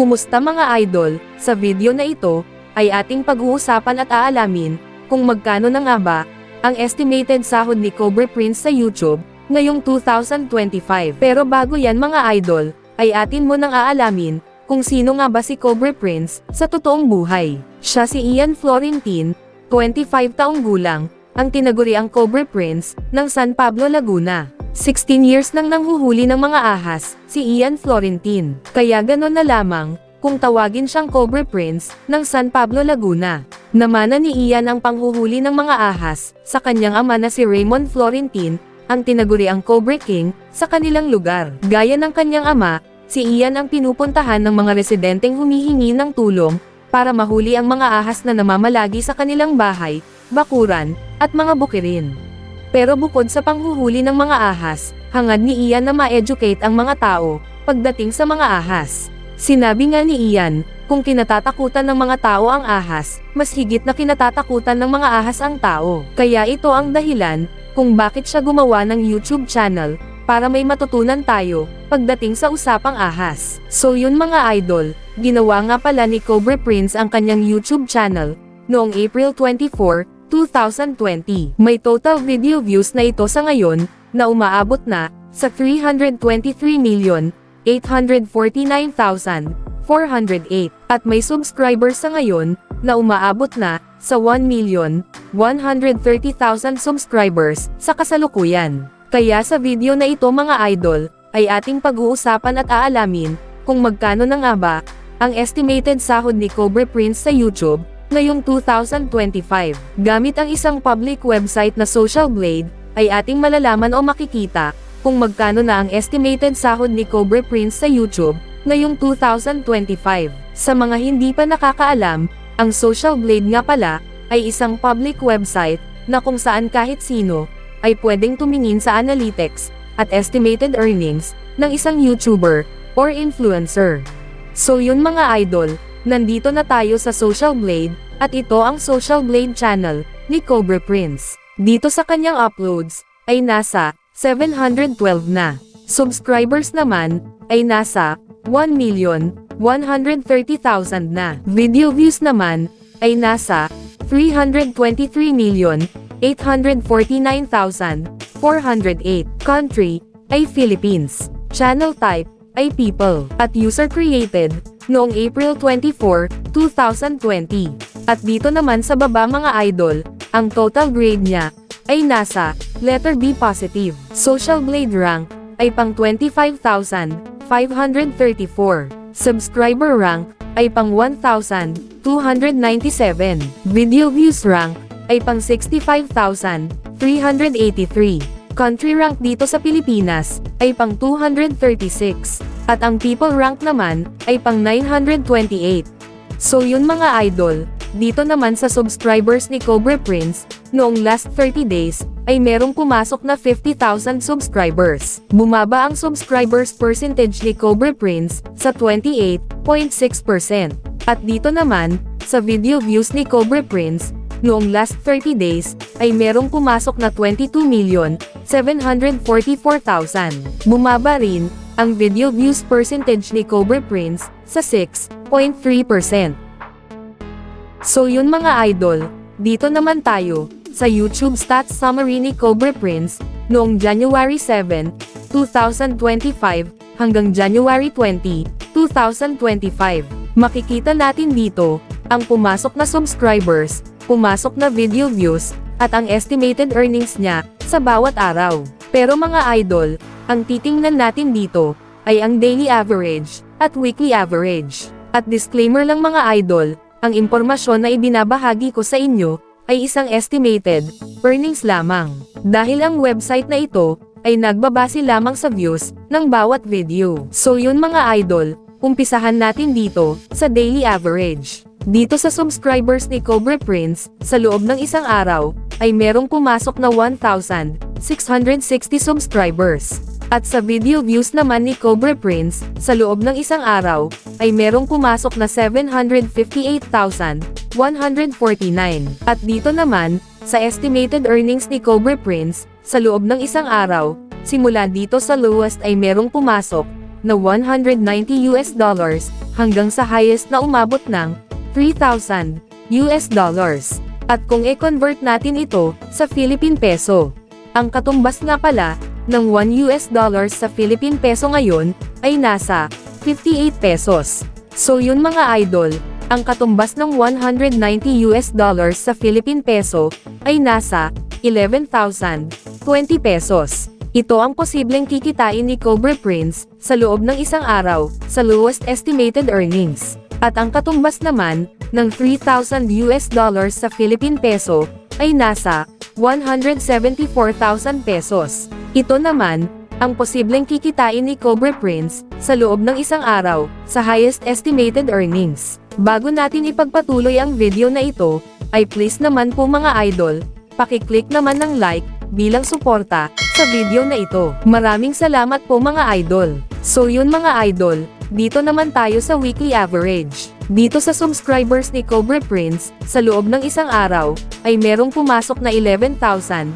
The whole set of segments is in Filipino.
Kumusta mga idol? Sa video na ito, ay ating pag-uusapan at aalamin, kung magkano na nga ba, ang estimated sahod ni Cobra Prince sa YouTube, ngayong 2025. Pero bago yan mga idol, ay atin mo nang aalamin, kung sino nga ba si Cobra Prince, sa totoong buhay. Siya si Ian Florentin, 25 taong gulang, ang tinaguri ang Cobra Prince, ng San Pablo, Laguna. 16 years nang nanghuhuli ng mga ahas, si Ian Florentin. Kaya ganon na lamang, kung tawagin siyang Cobra Prince, ng San Pablo, Laguna. Namana ni Ian ang panghuhuli ng mga ahas, sa kanyang ama na si Raymond Florentin, ang tinaguri ang Cobra King, sa kanilang lugar. Gaya ng kanyang ama, si Ian ang pinupuntahan ng mga residenteng humihingi ng tulong, para mahuli ang mga ahas na namamalagi sa kanilang bahay, bakuran, at mga bukirin. Pero bukod sa panghuhuli ng mga ahas, hangad ni Ian na ma-educate ang mga tao, pagdating sa mga ahas. Sinabi nga ni Ian, kung kinatatakutan ng mga tao ang ahas, mas higit na kinatatakutan ng mga ahas ang tao. Kaya ito ang dahilan, kung bakit siya gumawa ng YouTube channel, para may matutunan tayo, pagdating sa usapang ahas. So yun mga idol, ginawa nga pala ni Cobra Prince ang kanyang YouTube channel, noong April 24, 2020. May total video views na ito sa ngayon, na umaabot na, sa 323,849,408. At may subscribers sa ngayon, na umaabot na, sa 1,130,000 subscribers, sa kasalukuyan. Kaya sa video na ito mga idol, ay ating pag-uusapan at aalamin, kung magkano na nga ba, ang estimated sahod ni Cobra Prince sa YouTube, ngayong 2025. Gamit ang isang public website na Social Blade, ay ating malalaman o makikita, kung magkano na ang estimated sahod ni Cobra Prince sa YouTube, ngayong 2025. Sa mga hindi pa nakakaalam, ang Social Blade nga pala, ay isang public website, na kung saan kahit sino, ay pwedeng tumingin sa analytics, at estimated earnings, ng isang YouTuber, or influencer. So yun mga idol, nandito na tayo sa Social Blade, at ito ang Social Blade channel, ni Cobra Prince. Dito sa kanyang uploads, ay nasa, 712 na. Subscribers naman, ay nasa, 1,130,000 na. Video views naman, ay nasa, 323,849,408. Country, ay Philippines. Channel type, ay People. At user created, noong April 24, 2020. At dito naman sa baba mga idol, ang total grade niya, ay nasa, letter B positive. Social Blade rank, ay pang 25,534. Subscriber rank, ay pang 1,297. Video views rank, ay pang 65,383. Country rank dito sa Pilipinas, ay pang 236. At ang people rank naman, ay pang 928. So yun mga idol, dito naman sa subscribers ni Cobra Prince, noong last 30 days, ay merong pumasok na 50,000 subscribers. Bumaba ang subscribers percentage ni Cobra Prince, sa 28.6%. At dito naman, sa video views ni Cobra Prince, noong last 30 days, ay merong pumasok na 22,744,000. Bumaba rin, ang video views percentage ni Cobra Prince, sa 6.3%. So yun mga idol, dito naman tayo, sa YouTube Stats Summary ni Cobra Prince, noong January 7, 2025, hanggang January 20, 2025. Makikita natin dito, ang pumasok na subscribers, pumasok na video views, at ang estimated earnings niya, sa bawat araw. Pero mga idol, ang titingnan natin dito, ay ang daily average, at weekly average. At disclaimer lang mga idol, ang impormasyon na ibinabahagi ko sa inyo, ay isang estimated earnings lamang. Dahil ang website na ito, ay nagbabase lamang sa views ng bawat video. So yun mga idol, umpisahan natin dito, sa daily average. Dito sa subscribers ni Cobra Prince, sa loob ng isang araw, ay merong pumasok na 1,660 subscribers. At sa video views naman ni Cobra Prince, sa loob ng isang araw, ay merong pumasok na 758,149. At dito naman, sa estimated earnings ni Cobra Prince, sa loob ng isang araw, simula dito sa lowest ay merong pumasok, na 190 US dollars, hanggang sa highest na umabot ng 3,000 US dollars. At kung e-convert natin ito sa Philippine Peso, ang katumbas nga pala ng 1 US dollars sa Philippine Peso ngayon ay nasa 58 pesos. So yun mga idol, ang katumbas ng 190 US dollars sa Philippine Peso ay nasa 11,020 pesos. Ito ang posibleng kikitain ni Cobra Prince sa loob ng isang araw sa lowest estimated earnings. At ang katumbas naman ng 3,000 US dollars sa Philippine Peso ay nasa 174,000 pesos. Ito naman ang posibleng kikitain ni Cobra Prince sa loob ng isang araw sa highest estimated earnings. Bago natin ipagpatuloy ang video na ito, ay please naman po mga idol, pakiclick naman ng like bilang suporta sa video na ito. Maraming salamat po mga idol. So yun mga idol, dito naman tayo sa weekly average. Dito sa subscribers ni Cobra Prince, sa loob ng isang araw, ay merong pumasok na 11,600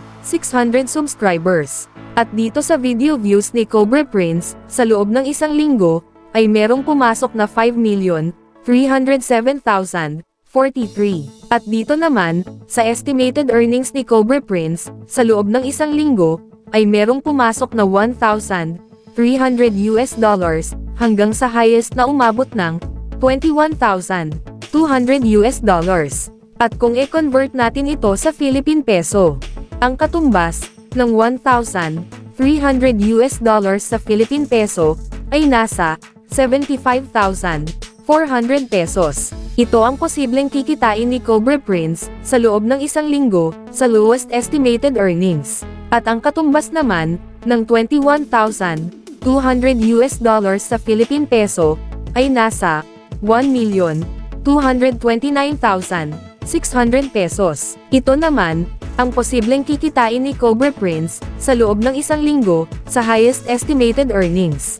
subscribers. At dito sa video views ni Cobra Prince, sa loob ng isang linggo, ay merong pumasok na 5,307,043. At dito naman, sa estimated earnings ni Cobra Prince, sa loob ng isang linggo, ay merong pumasok na 1,300 US dollars, hanggang sa highest na umabot ng 21,200 US dollars. At kung i-convert natin ito sa Philippine Peso, ang katumbas ng 1,300 US dollars sa Philippine Peso ay nasa 75,400 pesos. Ito ang posibleng kikitain ni Cobra Prince sa loob ng isang linggo sa lowest estimated earnings. At ang katumbas naman ng 21,200 US dollars sa Philippine Peso ay nasa 1,229,600 pesos. Ito naman, ang posibleng kikitain ni Cobra Prince sa loob ng isang linggo sa highest estimated earnings.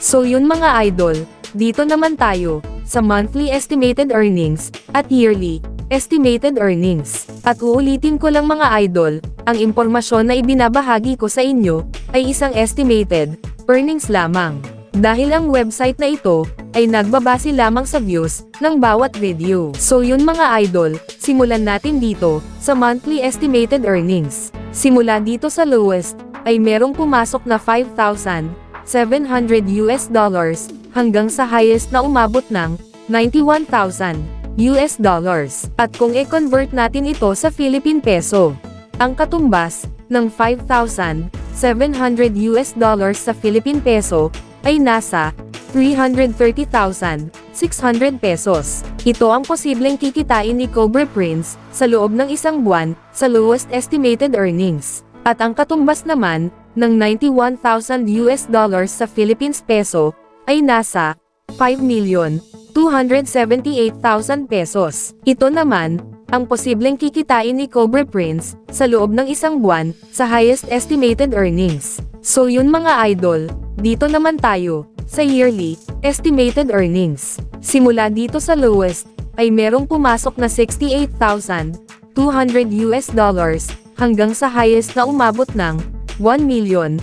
So yun mga idol, dito naman tayo sa monthly estimated earnings at yearly estimated earnings. At uulitin ko lang mga idol, ang impormasyon na ibinabahagi ko sa inyo ay isang estimated earnings lamang. Dahil ang website na ito ay nagbabase lamang sa views ng bawat video. So yun mga idol, simulan natin dito sa monthly estimated earnings. Simula dito sa lowest ay merong pumasok na 5,700 US dollars hanggang sa highest na umabot ng 91,000 US dollars. At kung i-convert natin ito sa Philippine Peso, ang katumbas ng 5,700 US dollars sa Philippine Peso ay nasa 330,600 pesos. Ito ang posibleng kikitain ni Cobra Prince sa loob ng isang buwan sa lowest estimated earnings. At ang katumbas naman ng 91,000 US dollars sa Philippines peso ay nasa 5,278,000 pesos. Ito naman ang posibleng kikitain ni Cobra Prince sa loob ng isang buwan sa highest estimated earnings. So yun mga idol, dito naman tayo sa yearly estimated earnings. Simula dito sa lowest ay merong pumasok na 68,200 US dollars hanggang sa highest na umabot ng 1,100,000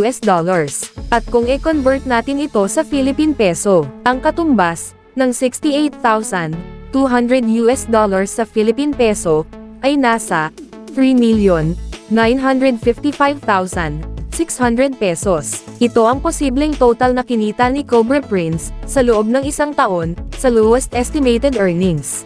US dollars. At kung i-convert natin ito sa Philippine Peso, ang katumbas ng 68,200 US dollars sa Philippine Peso ay nasa 3,955,600 pesos. Ito ang posibleng total na kinita ni Cobra Prince sa loob ng isang taon sa lowest estimated earnings.